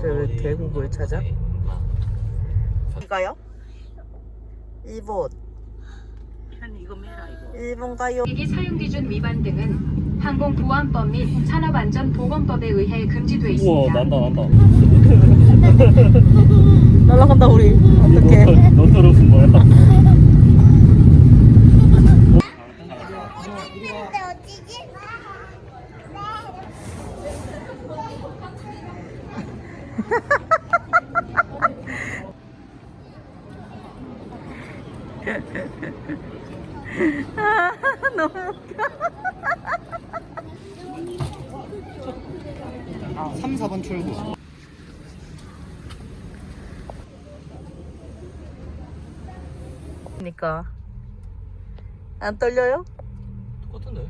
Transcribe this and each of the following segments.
저 계곡을 찾아? 이가요? 일본 현이 이거 매라 이거. 일본 가요 기기 사용 기준 위반 등은 항공보안법 및 산업안전보건법에 의해 금지돼 우와 있습니다. 난다 난다 날아간다 우리 어떡해 너 떨어진 거야? 근데 어찌지? 너무 웃겨 3, 4번 출구. 그러니까 안 떨려요? 똑같은데?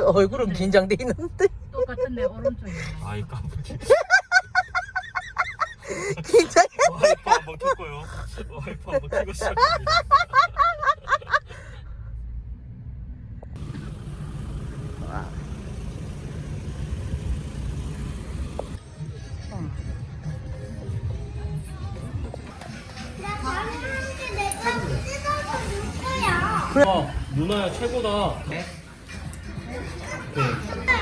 얼굴은 긴장돼 있는데 똑같은데 오른쪽에. 아이 깜빡이 긴장 와이프 한번 켰고요 와이프 한번 켜고 줄 거야. 와 누나야 최고다 네?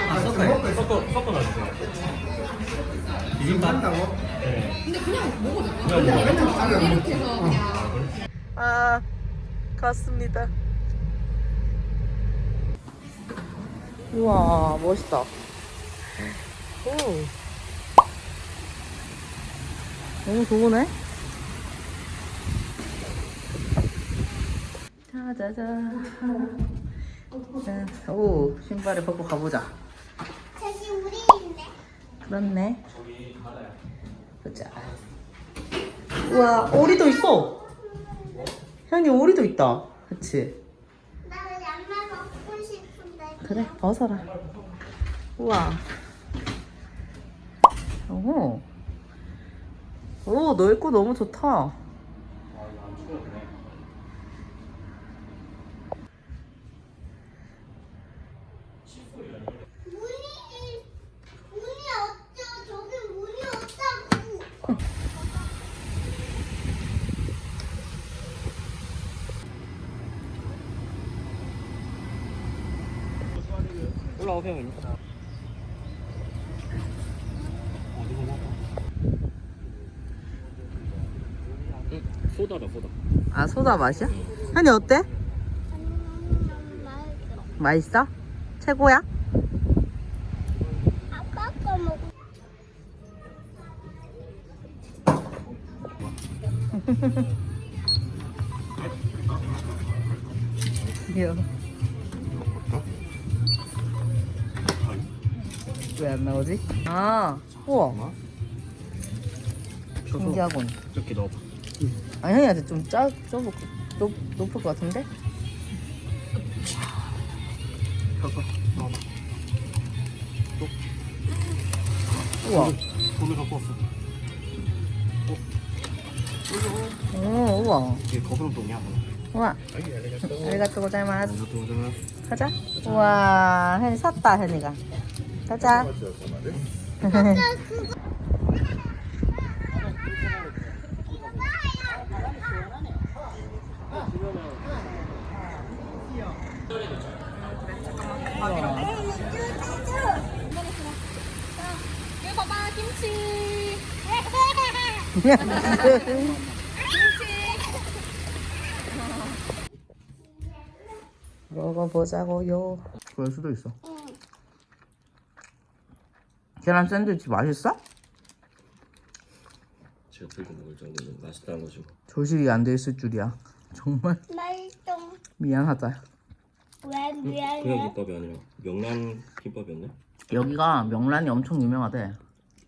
아 섞어요? 섞어 섞어 놔주세요 비빔밥 한다고? 네. 근데 그냥 먹어도 돼요? 아 갔습니다. 우와 멋있다. 오. 너무 좋으네. 짜자잔. 오 신발을 벗고 가보자. 저기 우리 있네. 그렇네 보자 우와 오리도 있어. 현이 오리도 있다. 그치. 나는 양말 벗고 싶은데. 그래 벗어라. 우와. 오, 오 넓고 너무 좋다 문이 문이 없죠. 저기 문이 없다고. 올라오세요 먹어? 응 소다다 소다 아 소다 맛이야? 현이 어때? 음, 맛있어. 맛있어? 최고야? 아빠 거 먹고. 귀여워 왜 안 나오지? 아 우와. 신기하군. 이렇게 넣어봐. 아 현이한테 좀 짜, 좁을, 높, 높을 것 같은데? 펴서 넣어봐. 우와. 돈을 갖고 왔어. 오 우와. 이게 거스름돈이야 우와. 아리가또. 고자이마스. 가자 우와 현이 샀다 현이가 가자 김치. 먹어보자고요 그럴 수도 있어 계란 샌드위치 맛있어? 제가 들고 먹을 정도는 맛있다는 거죠 조식이 안 돼 있을 줄이야 정말 맛있어. 미안하다 왜 미안해? 그냥 김밥이 아니라 명란 김밥이었네? 여기가 명란이 엄청 유명하대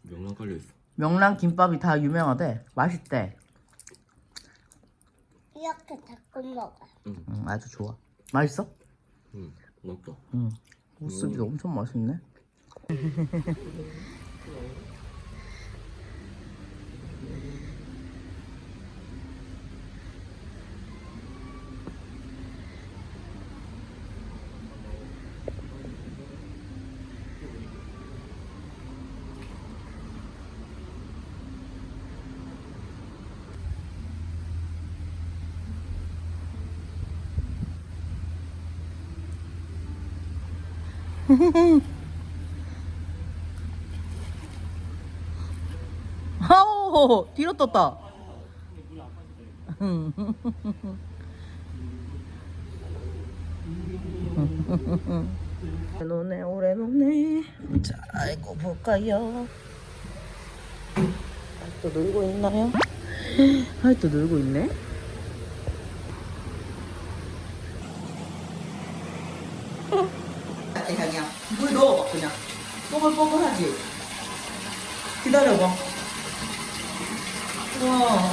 명란 깔려 있어 명란 김밥이 다 유명하대 맛있대 이렇게 닦고 먹어. 응, 아주 좋아 맛있어? 응 맛있다 응 무스비 엄청 맛있네 Hehehe 아우 뒤로 떴다. 노네 오래 노네. 자 이거 볼까요? 아직도 놀고 있나요? 아직도 놀고 있네. 향이야. 물 넣어봐 그냥. 뽀글뽀글하지. 기다려봐. 우와.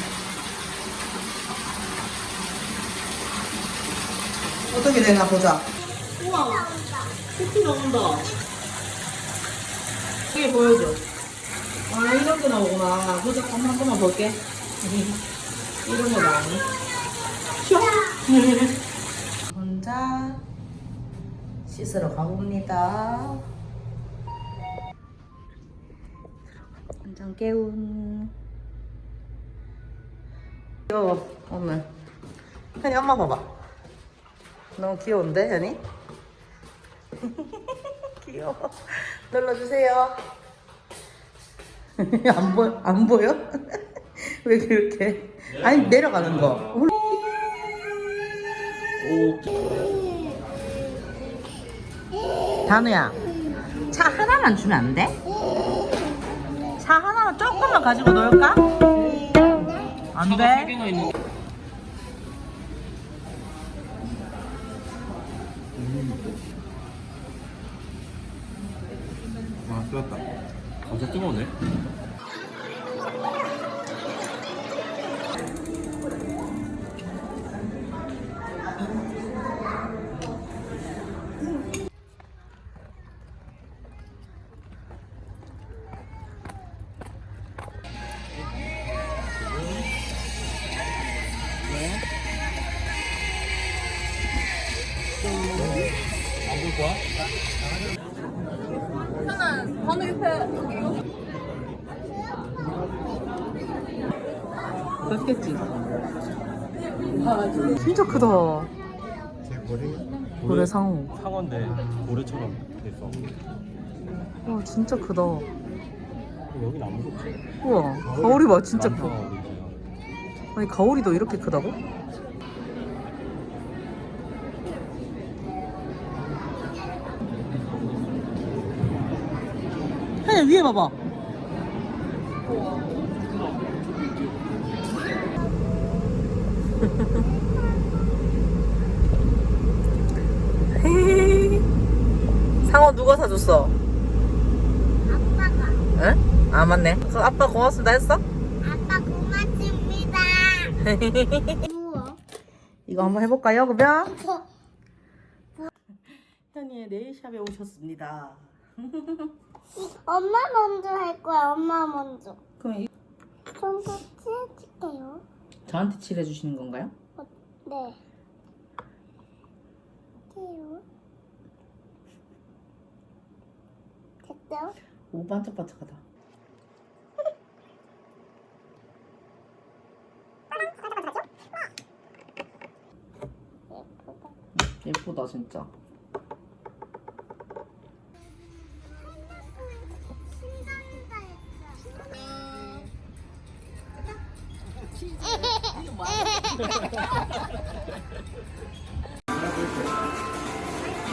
어떻게 되나 보자. 우와. 쿠키 나온다. 이게 보여줘. 아, 이런 게 나오구나. 보자, 한번 한 번만 볼게. 이런 거 나오네. 슉! 혼자 씻으러 가봅니다. 완전 깨운. 귀여워, 오늘. 현이 엄마 봐봐. 너무 귀여운데, 현이? 귀여워. 눌러주세요. 안 보여? 안 보여? 왜 그렇게? 아니, 내려가는 거. 단우야, 차 하나만 주면 안 돼? 차 하나만 조금만 가지고 놀까? 안 돼? 아 뜨겁다. 엄청 뜨거우네 안볼 거야? 맛있겠지? 진짜 크다. 고래 상어. 상어인데 고래처럼 됐어 와 진짜 크다. 여긴 안 무섭지? 우와 가오리 봐 진짜 커. 아니 가오리도 이렇게 크다고? 현이 위에 봐봐. 상어 누가 사줬어? 아빠가. 응? 아 맞네. 그 아빠 고맙습니다 했어? 아빠 고맙습니다. 이거 한번 해볼까요, 그러면? 현이의 네일샵에 오셨습니다. 엄마 먼저 할 거야. 엄마 먼저. 그럼 이- 손톱 칠해줄게요. 저한테 칠해주시는 건가요? 네. 해요. 됐죠? 오 반짝반짝하다. 예쁘다.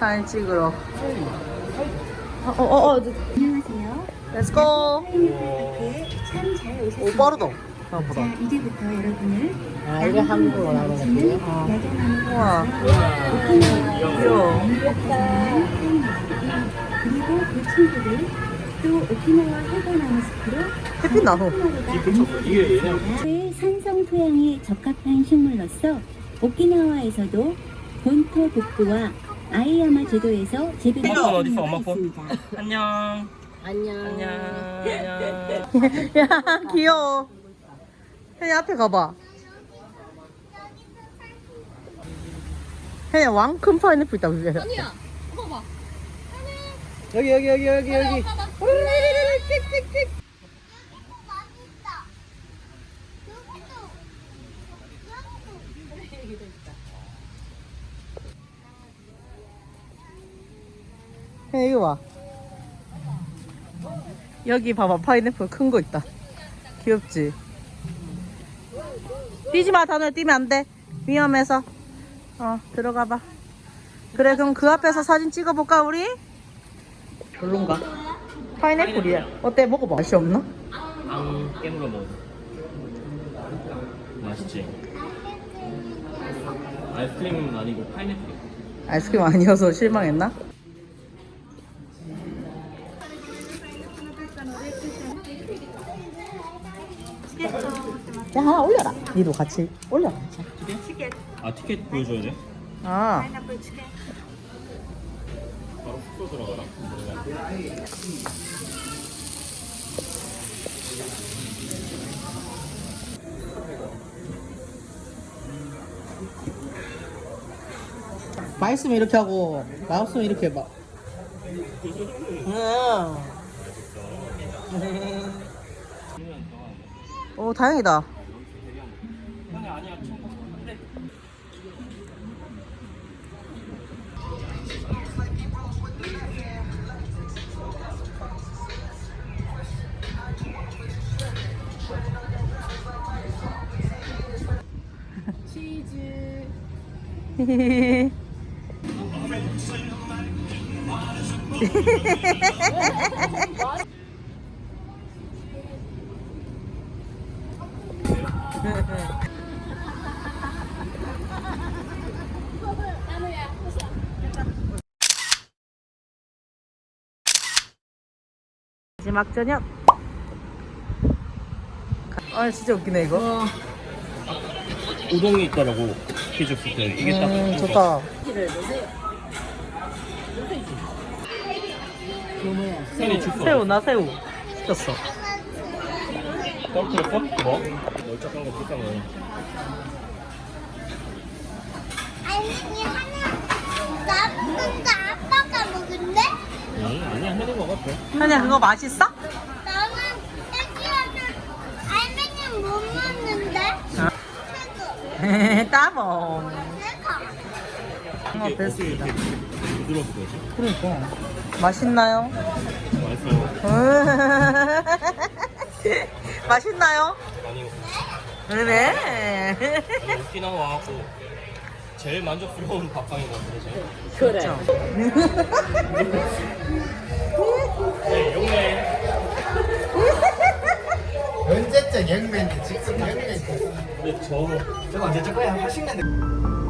사진 찍으러. 어, 어, 어, 어. 안녕하세요. Let's go. 참잘 오, 오셨습니다. 빠르다. 생각보다. 자, 이제부터 여러분을 아, 이게? 아. 야경하는 우와. 오키나와 귀여워. 그리고 그 친구들 또 오키나와 해바나무 숲으로 햇빛 나서. 이게 의 산성 토양이 적합한 식물로서 오키나와에서도 본토 북부와 아이야마 제도에서 재배 엄마 폰 어딨어, 엄마 폰? 안녕. 안녕. 안녕. 안녕. 야 귀여워 혜니 앞에 가봐 혜니 왕큰 파인애플 있다 위에 아니야. 이거 봐. 여기 여기 여기 여기 여기 이거 맛있다. 여기도. 여기도. 혜니 이거 봐 여기 봐봐 파인애플 큰 거 있다 귀엽지 뛰지 마 다누야 뛰면 안 돼 위험해서 어 들어가 봐 그래 그럼 그 앞에서 사진 찍어볼까 우리? 별론가? 파인애플이야 어때 먹어봐 맛이 없나? 앙 깨물어 먹어. 맛있지? 아이스크림은 아니고 파인애플. 아이스크림 아니어서 실망했나? 야 하나 올려라. 니도 같이 올려라. 아 티켓 보여줘야 돼? 아. 바로 숙소 들어가라. 맛있으면 이렇게 하고 맛없으면 이렇게 해봐 오 다행이다 마지막 저녁? 아 진짜 웃기네 이거 우동이 있더라고 풀 때. 이게 딱음 그거. 좋다 새우. 새우 나 새우 시켰어 떨어뜨렸어? 뭐? 널쩍한 거 비싼 거. 아니 하나 나쁜 거 아빠가 먹은데? 응 아니야 해도 먹었대. 현이야 그거 맛있어? 나는 애기한테 알맹이 못 먹는데? 최고 따봉 내가 어 됐습니다 그러지? 그러니까 맛있나요? 맛있어. 맛있나요? 아니 그래 오키나와 하고 제일 만족스러운 밥상인 것 같아. 그래 네, 용해. 언제적 영맨 직접 영맨 근데 저 저거 언제 적 거야? 80년대 이게